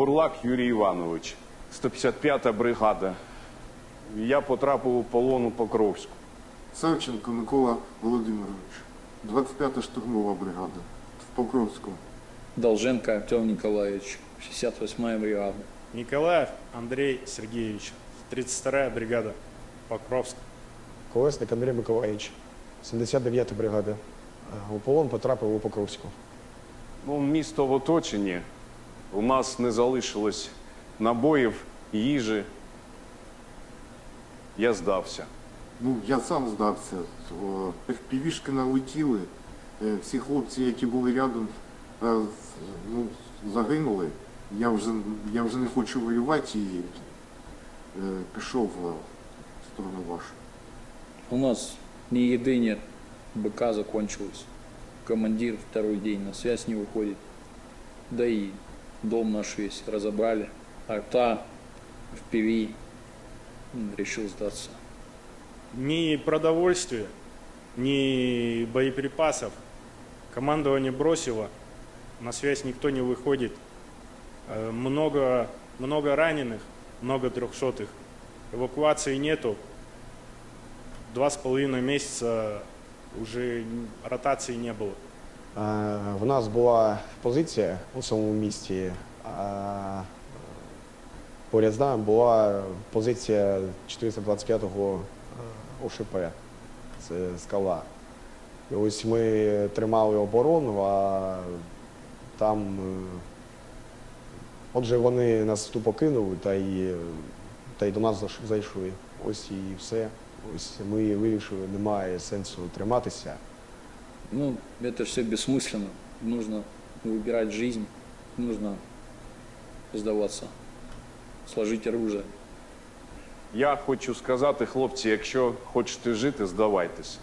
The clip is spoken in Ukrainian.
Бурлак Юрій Іванович, 155-та бригада. Я потрапив у полон у Покровську. Савченко Микола Володимирович, 25-та штурмова бригада в Покровську. Долженко Артем Николаевич, 68-я бригада. Николаев Андрей Сергеевич, 32-я бригада, Покровск. Колесник Андрій Миколаївич, 79-та бригада. Е, У полон потрапив у Покровську. Ну, місто в оточенні. У нас не залишилось набоїв, їжі. Я здався. Ну, я сам здався. FPV-шки налетіли. Е, Всі хлопці, які були рядом, е, ну, загинули. Я вже, я вже не хочу воювати і е, пішов в сторону вашу. У нас ни еды нет, БК закончилось. Командир второй день на связь не выходит. Да и дом наш весь разобрали. Арта, в ПВ решил сдаться. Ни продовольствия, ни боеприпасов. Командование бросило, на связь никто не выходит. Э, Много, много раненых, много трехсотых. Эвакуации нету. Два с половиной месяца уже ротации не было. Е, В нас була позиція у самому місті. А поряд з нами була позиція 425-го е, ОШП. Це скала. І ось ми тримали оборону, а там. е, Отже, вони нас тупо кинули та й, та й до нас зайшли. Ось і все. Ось ми вирішили, немає сенсу триматися. Ну, это все бессмысленно. Нужно выбирать жизнь, нужно сдаваться, сложить оружие. Я хочу сказати, хлопці, якщо хочете жити, здавайтесь.